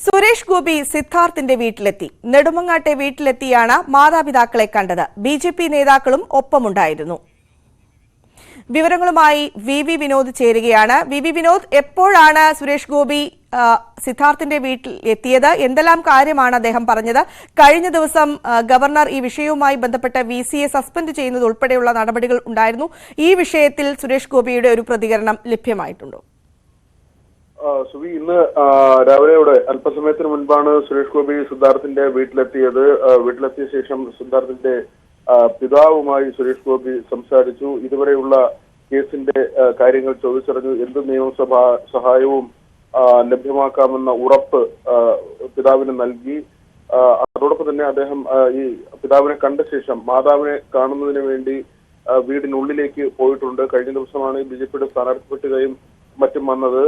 സുരേഷ് ഗോപി സിദ്ധാർത്ഥിന്റെ വീട്ടിലെത്തി. നെടുമങ്ങാട്ടെ വീട്ടിലെത്തിയാണ് മാതാപിതാക്കളെ കണ്ടത്. ബി ജെ പി നേതാക്കളും ഒപ്പമുണ്ടായിരുന്നു. വിവരങ്ങളുമായി വി വി വിനോദ് ചേരുകയാണ്. വി വി വിനോദ് എപ്പോഴാണ് സുരേഷ് ഗോപി സിദ്ധാർത്ഥിന്റെ വീട്ടിൽ എത്തിയത്? എന്തെല്ലാം കാര്യമാണ് അദ്ദേഹം പറഞ്ഞത്? കഴിഞ്ഞ ദിവസം ഗവർണർ ഈ വിഷയവുമായി ബന്ധപ്പെട്ട് വി സിയെ സസ്പെൻഡ് ചെയ്യുന്നത് ഉൾപ്പെടെയുള്ള നടപടികൾ ഉണ്ടായിരുന്നു. ഈ വിഷയത്തിൽ സുരേഷ് ഗോപിയുടെ ഒരു പ്രതികരണം ലഭ്യമായിട്ടുണ്ടോ? സുവി ഇന്ന് രാവിലെ ഇവിടെ അല്പസമയത്തിന് മുൻപാണ് സുരേഷ് ഗോപി സിദ്ധാർത്ഥിന്റെ വീട്ടിലെത്തിയത്. വീട്ടിലെത്തിയ ശേഷം സിദ്ധാർത്ഥിന്റെ പിതാവുമായി സുരേഷ് ഗോപി സംസാരിച്ചു. ഇതുവരെയുള്ള കേസിന്റെ കാര്യങ്ങൾ ചോദിച്ചറിഞ്ഞു. എന്ത് നിയമസഭാ സഹായവും ലഭ്യമാക്കാമെന്ന ഉറപ്പ് പിതാവിന് നൽകി. അതോടൊപ്പം തന്നെ അദ്ദേഹം ഈ പിതാവിനെ കണ്ട ശേഷം മാതാവിനെ കാണുന്നതിന് വേണ്ടി വീടിനുള്ളിലേക്ക് പോയിട്ടുണ്ട്. കഴിഞ്ഞ ദിവസമാണ് ബി ജെ പിയുടെ സ്ഥാനാർത്ഥി പട്ടികയും മറ്റും വന്നത്.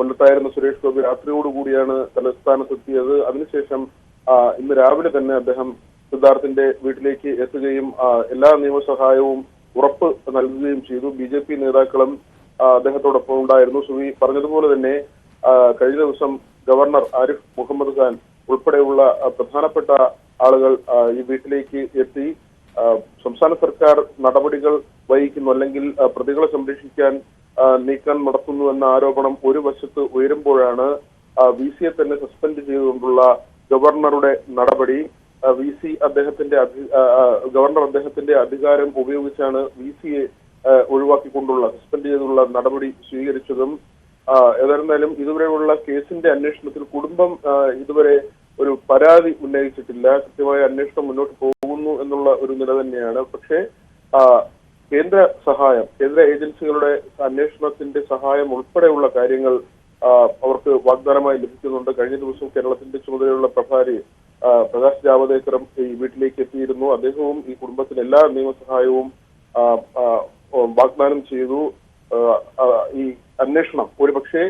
കൊല്ലത്തായിരുന്ന സുരേഷ് ഗോപി രാത്രിയോടുകൂടിയാണ് തലസ്ഥാനത്തെത്തിയത്. അതിനുശേഷം ഇന്ന് രാവിലെ തന്നെ അദ്ദേഹം സിദ്ധാർത്ഥിന്റെ വീട്ടിലേക്ക് എത്തുകയും എല്ലാ നിയമസഹായവും ഉറപ്പ് നൽകുകയും ചെയ്തു. ബി ജെ പി നേതാക്കളും അദ്ദേഹത്തോടൊപ്പം ഉണ്ടായിരുന്നു. സുവി പറഞ്ഞതുപോലെ തന്നെ കഴിഞ്ഞ ദിവസം ഗവർണർ ആരിഫ് മുഹമ്മദ് ഖാൻ ഉൾപ്പെടെയുള്ള പ്രധാനപ്പെട്ട ആളുകൾ ഈ വീട്ടിലേക്ക് എത്തി. സംസ്ഥാന സർക്കാർ നടപടികൾ വഹിക്കുന്നു. അല്ലെങ്കിൽ പ്രതികളെ സംരക്ഷിക്കാൻ നീക്കം നടത്തുന്നു എന്ന ആരോപണം ഒരു വശത്ത് ഉയരുമ്പോഴാണ് വി സിയെ തന്നെ സസ്പെൻഡ് ചെയ്തുകൊണ്ടുള്ള ഗവർണറുടെ നടപടി. വി സി അദ്ദേഹത്തിന്റെ ഗവർണർ അദ്ദേഹത്തിന്റെ അധികാരം ഉപയോഗിച്ചാണ് വി സിയെ ഒഴിവാക്കിക്കൊണ്ടുള്ള സസ്പെൻഡ് ചെയ്തുള്ള നടപടി സ്വീകരിച്ചതും. ഏതായിരുന്നാലും ഇതുവരെയുള്ള കേസിന്റെ അന്വേഷണത്തിൽ കുടുംബം ഇതുവരെ ഒരു പരാതി ഉന്നയിച്ചിട്ടില്ല. കൃത്യമായ അന്വേഷണം മുന്നോട്ട് പോകുന്നു എന്നുള്ള ഒരു നില തന്നെയാണ്. പക്ഷേ കേന്ദ്ര സഹായം കേന്ദ്ര ഏജൻസികളുടെ അന്വേഷണത്തിന്റെ സഹായം ഉൾപ്പെടെയുള്ള കാര്യങ്ങൾ അവർക്ക് വാഗ്ദാനമായി ലഭിക്കുന്നുണ്ട്. കഴിഞ്ഞ ദിവസം കേരളത്തിന്റെ ചുമതലയുള്ള പ്രഭാരി പ്രകാശ് ജാവദേക്കറും ഈ വീട്ടിലേക്ക് എത്തിയിരുന്നു. അദ്ദേഹവും ഈ കുടുംബത്തിന് എല്ലാ നിയമസഹായവും വാഗ്ദാനം ചെയ്തു. ഈ അന്വേഷണം ഒരുപക്ഷെ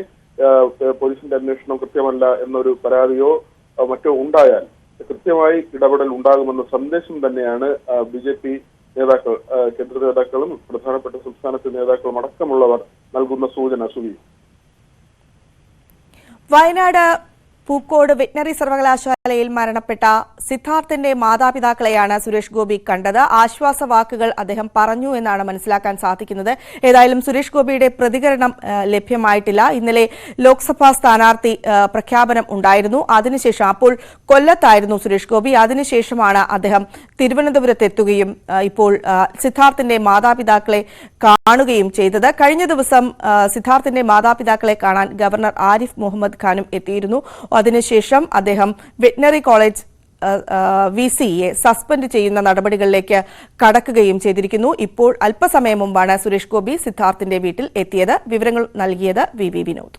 പോലീസിന്റെ അന്വേഷണം കൃത്യമല്ല എന്നൊരു പരാതിയോ മറ്റോ ഉണ്ടായാൽ കൃത്യമായി ഇടപെടൽ ഉണ്ടാകുമെന്ന സന്ദേശം തന്നെയാണ് ബി ജെ പി നേതാക്കൾ കേന്ദ്ര നേതാക്കളും പ്രധാനപ്പെട്ട സംസ്ഥാനത്തെ നേതാക്കളും അടക്കമുള്ളവർ നൽകുന്ന സൂചന സുവി. വയനാട് പൂക്കോട് വെറ്റിനറി സർവകലാശാലയിൽ മരണപ്പെട്ട സിദ്ധാർത്ഥിന്റെ മാതാപിതാക്കളെയാണ് സുരേഷ് ഗോപി കണ്ടത്. ആശ്വാസ വാക്കുകൾ അദ്ദേഹം പറഞ്ഞു എന്നാണ് മനസ്സിലാക്കാൻ സാധിക്കുന്നത്. ഏതായാലും സുരേഷ് ഗോപിയുടെ പ്രതികരണം ലഭ്യമായിട്ടില്ല. ഇന്നലെ ലോക്സഭാ സ്ഥാനാർത്ഥി പ്രഖ്യാപനം ഉണ്ടായിരുന്നു. അതിനുശേഷം അപ്പോൾ കൊല്ലത്തായിരുന്നു സുരേഷ് ഗോപി. അതിനുശേഷമാണ് അദ്ദേഹം തിരുവനന്തപുരത്തെത്തുകയും ഇപ്പോൾ സിദ്ധാർത്ഥിന്റെ മാതാപിതാക്കളെ കാണുകയും ചെയ്തത്. കഴിഞ്ഞ ദിവസം സിദ്ധാർത്ഥിന്റെ മാതാപിതാക്കളെ കാണാൻ ഗവർണർ ആരിഫ് മുഹമ്മദ് ഖാനും എത്തിയിരുന്നു. അതിനുശേഷം അദ്ദേഹം വെറ്റിനറി കോളേജ് വി സിയെ സസ്പെൻഡ് ചെയ്യുന്ന നടപടികളിലേക്ക് കടക്കുകയും ചെയ്തിരിക്കുന്നു. ഇപ്പോൾ അല്പസമയം മുമ്പാണ് സുരേഷ് ഗോപി സിദ്ധാർത്ഥിന്റെ വീട്ടിൽ എത്തിയത്. വിവരങ്ങൾ നൽകിയത് വി വിനോദ്.